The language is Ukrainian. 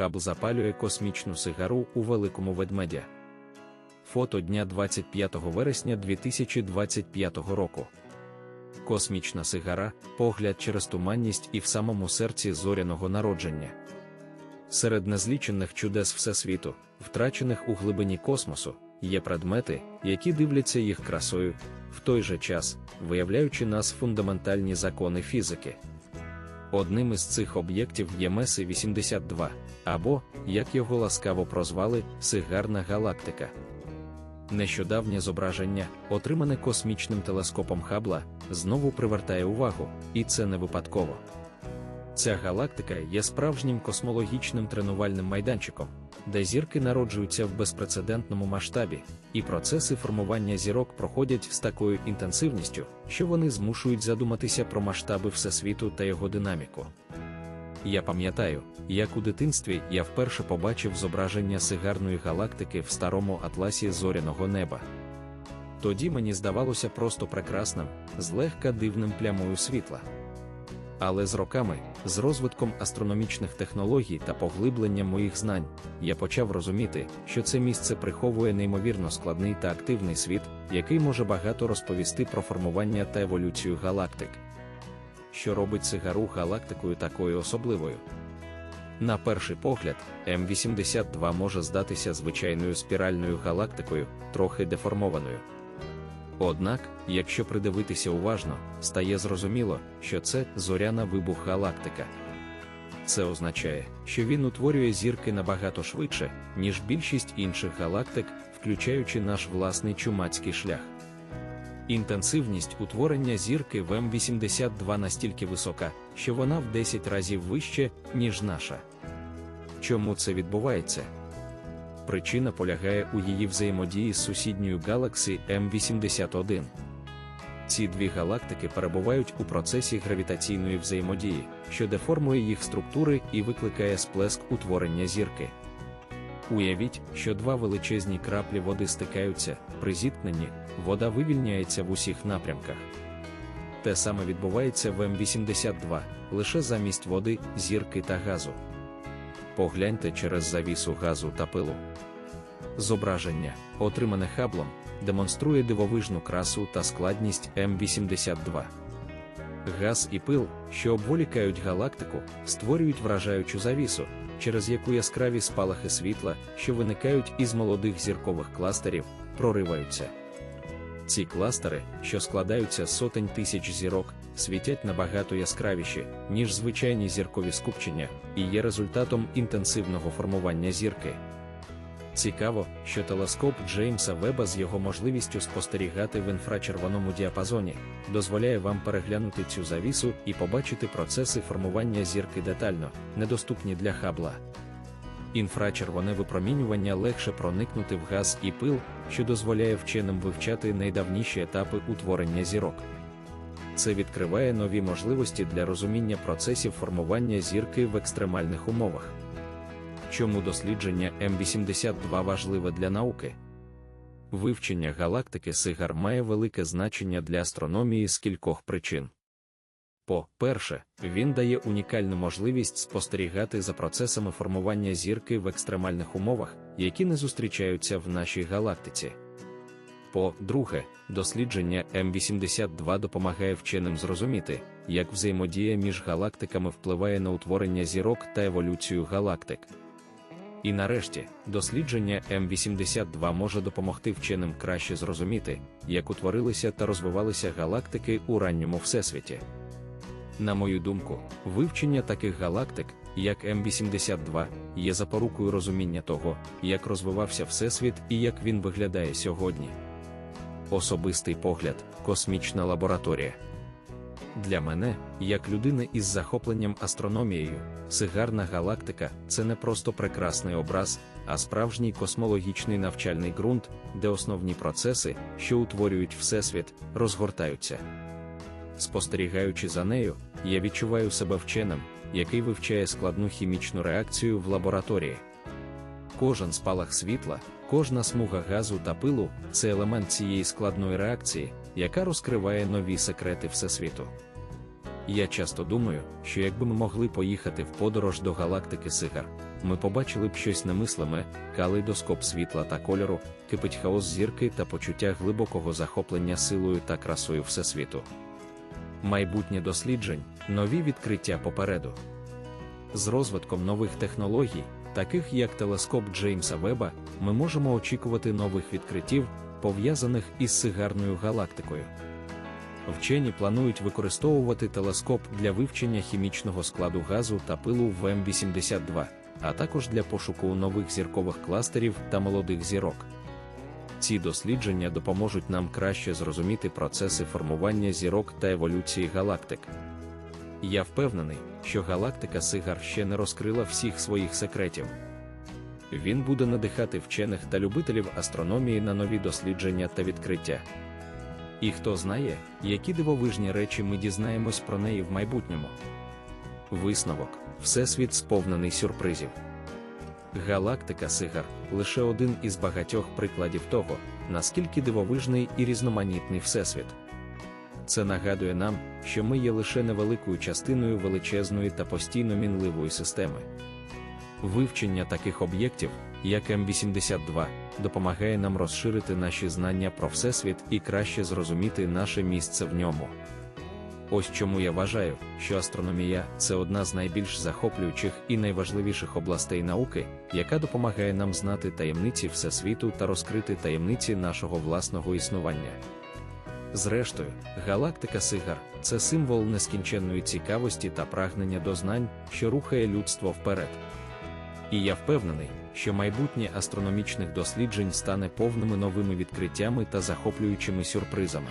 Хабл запалює космічну сигару у великому ведмедя. Фото дня 25 вересня 2025 року. Космічна сигара, погляд через туманність і в самому серці зоряного народження. Серед незлічених чудес Всесвіту, втрачених у глибині космосу, є предмети, які дивляться їх красою, в той же час, виявляючи нас фундаментальні закони фізики. Одним із цих об'єктів є Меси 82, або, як його ласкаво прозвали, Сигарна галактика. Нещодавнє зображення, отримане космічним телескопом Хабла, знову привертає увагу, і це не випадково. Ця галактика є справжнім космологічним тренувальним майданчиком, де зірки народжуються в безпрецедентному масштабі, і процеси формування зірок проходять з такою інтенсивністю, що вони змушують задуматися про масштаби Всесвіту та його динаміку. Я пам'ятаю, як у дитинстві я вперше побачив зображення сигарної галактики в старому атласі зоряного неба. Тоді мені здавалося просто прекрасним, злегка дивним плямою світла. Але з роками, з розвитком астрономічних технологій та поглибленням моїх знань, я почав розуміти, що це місце приховує неймовірно складний та активний світ, який може багато розповісти про формування та еволюцію галактик. Що робить цигару галактикою такою особливою? На перший погляд, М82 може здатися звичайною спіральною галактикою, трохи деформованою. Однак, якщо придивитися уважно, стає зрозуміло, що це зоряна вибух галактика. Це означає, що він утворює зірки набагато швидше, ніж більшість інших галактик, включаючи наш власний чумацький шлях. Інтенсивність утворення зірки в М82 настільки висока, що вона в 10 разів вище, ніж наша. Чому це відбувається? Причина полягає у її взаємодії з сусідньою галаксі М81. Ці дві галактики перебувають у процесі гравітаційної взаємодії, що деформує їх структури і викликає сплеск утворення зірки. Уявіть, що два величезні краплі води стикаються, при зіткненні вода вивільняється в усіх напрямках. Те саме відбувається в М82, лише замість води, зірки та газу. Погляньте через завісу газу та пилу. Зображення, отримане хаблом, демонструє дивовижну красу та складність М82. Газ і пил, що обволікають галактику, створюють вражаючу завісу, через яку яскраві спалахи світла, що виникають із молодих зіркових кластерів, прориваються. Ці кластери, що складаються з сотень тисяч зірок, світять набагато яскравіші, ніж звичайні зіркові скупчення, і є результатом інтенсивного формування зірки. Цікаво, що телескоп Джеймса Веба з його можливістю спостерігати в інфрачервоному діапазоні дозволяє вам переглянути цю завісу і побачити процеси формування зірки детально, недоступні для хабла. Інфрачервоне випромінювання легше проникнути в газ і пил, що дозволяє вченим вивчати найдавніші етапи утворення зірок. Це відкриває нові можливості для розуміння процесів формування зірки в екстремальних умовах. Чому дослідження М82 важливе для науки? Вивчення галактики Сигар має велике значення для астрономії з кількох причин. По-перше, він дає унікальну можливість спостерігати за процесами формування зірки в екстремальних умовах, які не зустрічаються в нашій галактиці. По-друге, дослідження М82 допомагає вченим зрозуміти, як взаємодія між галактиками впливає на утворення зірок та еволюцію галактик. І нарешті, дослідження М82 може допомогти вченим краще зрозуміти, як утворилися та розвивалися галактики у ранньому всесвіті. На мою думку, вивчення таких галактик, як М82, є запорукою розуміння того, як розвивався Всесвіт і як він виглядає сьогодні. Особистий погляд, космічна лабораторія. Для мене, як людини із захопленням астрономією, сигарна галактика це не просто прекрасний образ, а справжній космологічний навчальний ґрунт, де основні процеси, що утворюють Всесвіт, розгортаються. Спостерігаючи за нею, я відчуваю себе вченим, який вивчає складну хімічну реакцію в лабораторії. Кожен спалах світла, кожна смуга газу та пилу це елемент цієї складної реакції, яка розкриває нові секрети Всесвіту. Я часто думаю, що якби ми могли поїхати в подорож до галактики Сигар, ми побачили б щось немислиме, калейдоскоп світла та кольору, кипить хаос зірки та почуття глибокого захоплення силою та красою Всесвіту. Майбутнє досліджень, нові відкриття попереду. З розвитком нових технологій, таких як телескоп Джеймса Веба, ми можемо очікувати нових відкриттів, пов'язаних із сигарною галактикою. Вчені планують використовувати телескоп для вивчення хімічного складу газу та пилу в М82, а також для пошуку нових зіркових кластерів та молодих зірок. Ці дослідження допоможуть нам краще зрозуміти процеси формування зірок та еволюції галактик. Я впевнений, що галактика Сигар ще не розкрила всіх своїх секретів. Він буде надихати вчених та любителів астрономії на нові дослідження та відкриття. І хто знає, які дивовижні речі ми дізнаємось про неї в майбутньому. Висновок Всесвіт сповнений сюрпризів. Галактика Сигар лише один із багатьох прикладів того, наскільки дивовижний і різноманітний Всесвіт. Це нагадує нам, що ми є лише невеликою частиною величезної та постійно мінливої системи. Вивчення таких об'єктів, як М82, допомагає нам розширити наші знання про Всесвіт і краще зрозуміти наше місце в ньому. Ось чому я вважаю, що астрономія це одна з найбільш захоплюючих і найважливіших областей науки, яка допомагає нам знати таємниці Всесвіту та розкрити таємниці нашого власного існування. Зрештою, галактика Сигар це символ нескінченної цікавості та прагнення до знань, що рухає людство вперед. І я впевнений, що майбутнє астрономічних досліджень стане повними новими відкриттями та захоплюючими сюрпризами.